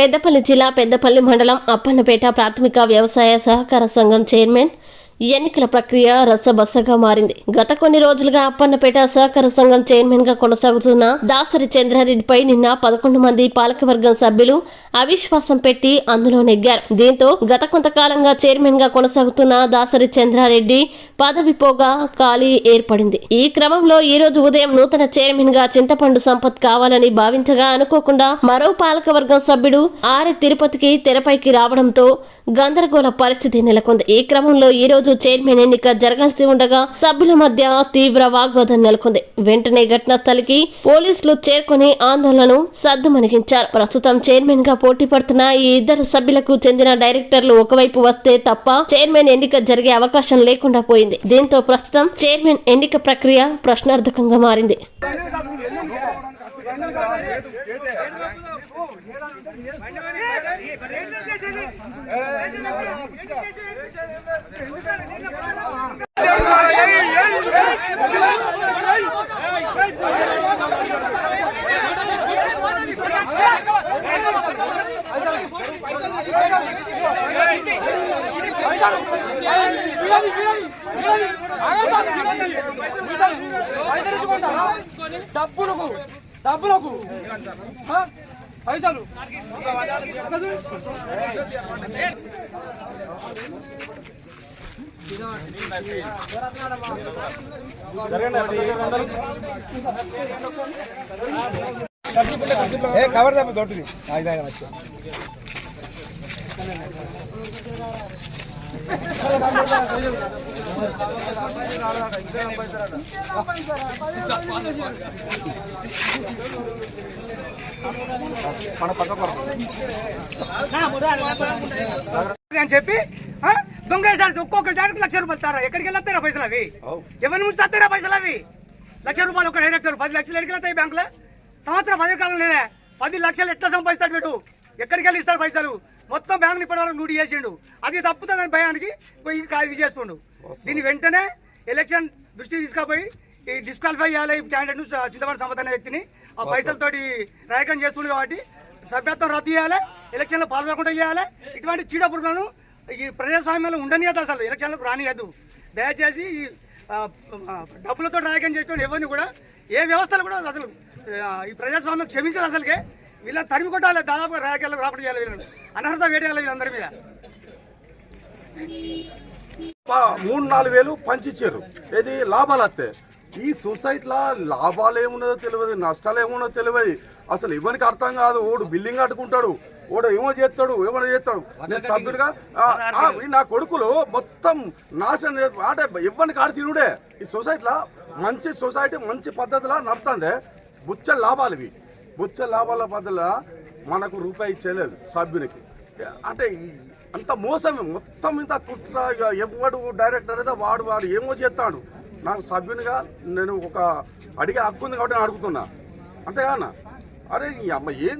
పెద్దపల్లి జిల్లా పెద్దపల్లి మండలం అప్పన్నపేట ప్రాథమిక వ్యవసాయ సహకార సంఘం చైర్మన్ ఎన్నికల ప్రక్రియ రసబసగా మారింది. గత కొన్ని రోజులుగా అప్పన్నపేట సహకార సంఘం చైర్మన్గా కొనసాగుతున్న దాసరి చంద్రారెడ్డిపై నిన్న పదకొండు మంది పాలకవర్గం సభ్యులు అవిశ్వాసం పెట్టి అందులో నెగ్గారు. దీంతో గత కొంతకాలంగా చైర్మన్గా కొనసాగుతున్న దాసరి చంద్రారెడ్డి పదవి పోగా ఖాళీ ఏర్పడింది. ఈ క్రమంలో ఈ రోజు ఉదయం నూతన చైర్మన్గా చింతపండు సంపత్ కావాలని భావించగా అనుకోకుండా మరో పాలకవర్గం సభ్యుడు ఆర్ఎ తిరుపతికి తెరపైకి రావడంతో గందరగోళ పరిస్థితి నెలకొంది. ఈ క్రమంలో ఈ రోజు చైర్మన్ ఎన్నిక జరగాల్సి ఉండగా సభ్యుల మధ్య తీవ్ర వాగ్వాదం నెలకొంది. వెంటనే ఘటనా స్థలికి పోలీసులు చేరుకుని ఆందోళనను సద్దుమణిగించారు. ప్రస్తుతం చైర్మన్గా పోటీ పడుతున్న ఈ ఇద్దరు సభ్యులకు చెందిన డైరెక్టర్లు ఒకవైపు వస్తే తప్ప చైర్మన్ ఎన్నిక జరిగే అవకాశం లేకుండా పోయింది. దీంతో ప్రస్తుతం చైర్మన్ ఎన్నిక ప్రక్రియ ప్రశ్నార్థకంగా మారింది. డబ్బులకు డబ్బులకు. పైసలు. కవర్ తప్ప దొడ్డుది. ఐదు వచ్చా అని చెప్పి ఆ? దొంగ వేసాడు ఒక్కొక్క దానికి లక్ష రూపాయలు తారా. ఎక్కడికి వెళ్ళొస్తారా పైసలు అవి? ఎవరిని ముంచి తస్తారా పైసలు అవి? లక్ష రూపాయలు ఒక డైరెక్టర్. పది లక్షలు ఎక్కడికి వెళ్తాయి బ్యాంకులో? సంవత్సరం పది కాలం లేదే. పది లక్షలు ఎట్లా సంపాదిస్తాడు వీడు? ఎక్కడికి వెళ్ళి ఇస్తాడు పైసలు? మొత్తం బ్యాంక్ ఇప్పటి వరకు నూటి చేసిండు. అది తప్పుతుందని భయానికి ఇది చేస్తుండు. దీన్ని వెంటనే ఎలక్షన్ దృష్టి తీసుకుపోయి ఈ డిస్క్వాలిఫై చేయాలి ఈ క్యాండిడేట్ చింతపడి సంపద అనే వ్యక్తిని ఆ పైసలతోటి రాయకం చేస్తుండు కాబట్టి సభ్యత్వం రద్దు చేయాలి ఎలక్షన్లో పాల్గొనకుండా చేయాలి. ఇటువంటి చీడపురుగులను ఈ ప్రజాస్వామ్యంలో ఉండనియదు అసలు. ఎలక్షన్లకు రానియద్దు. దయచేసి ఈ డబ్బులతో రాయకం చేసిన ఎవరిని కూడా ఏ వ్యవస్థలు కూడా అసలు ఈ ప్రజాస్వామ్యం క్షమించదు అసలుకే. వీళ్ళని తరిమి కొట్టాలి. దాదాపుగా రాజకీయాలకు రాకుండా చేయాలి వీళ్ళని. అనర్హత వేటేయాలి వీళ్ళందరి మీద. మూడు నాలుగు వేలు పంచిచ్చారు ఏది? లాభాలు వస్తాయి ఈ సొసైటీలో లాభాలు ఏమున్నదో తెలియదు నష్టాలు ఏమున్నదో తెలియదు. అసలు ఎవరికి అర్థం కాదు. ఓడు బిల్డింగ్ కట్టుకుంటాడు. ఓడు ఏమో చేస్తాడు ఏమో చేస్తాడు. నేను సభ్యుడిగా ఆ, ఆ, ఈ నా కొడుకులు మొత్తం నాశనం అంటే ఎవరికి ఆడ తినుడే. ఈ సొసైటీలో మంచి సొసైటీ మంచి పద్ధతిలో నడుతుంది. బుచ్చ లాభాలు ఇవి. బుచ్చ లాభాల బదుల మనకు రూపాయి ఇచ్చేయలేదు సభ్యునికి. అంటే అంత మోసమే మొత్తం ఇంత కుట్ర ఇక ఎవడు డైరెక్టర్ అయితే వాడు వాడు ఏమో చేస్తాడు. నాకు సభ్యునిగా నేను ఒక అడిగే హక్కు ఉంది కాబట్టి నేను అడుగుతున్నా. అంతేగానా? అరే ఈ అమ్మ ఏం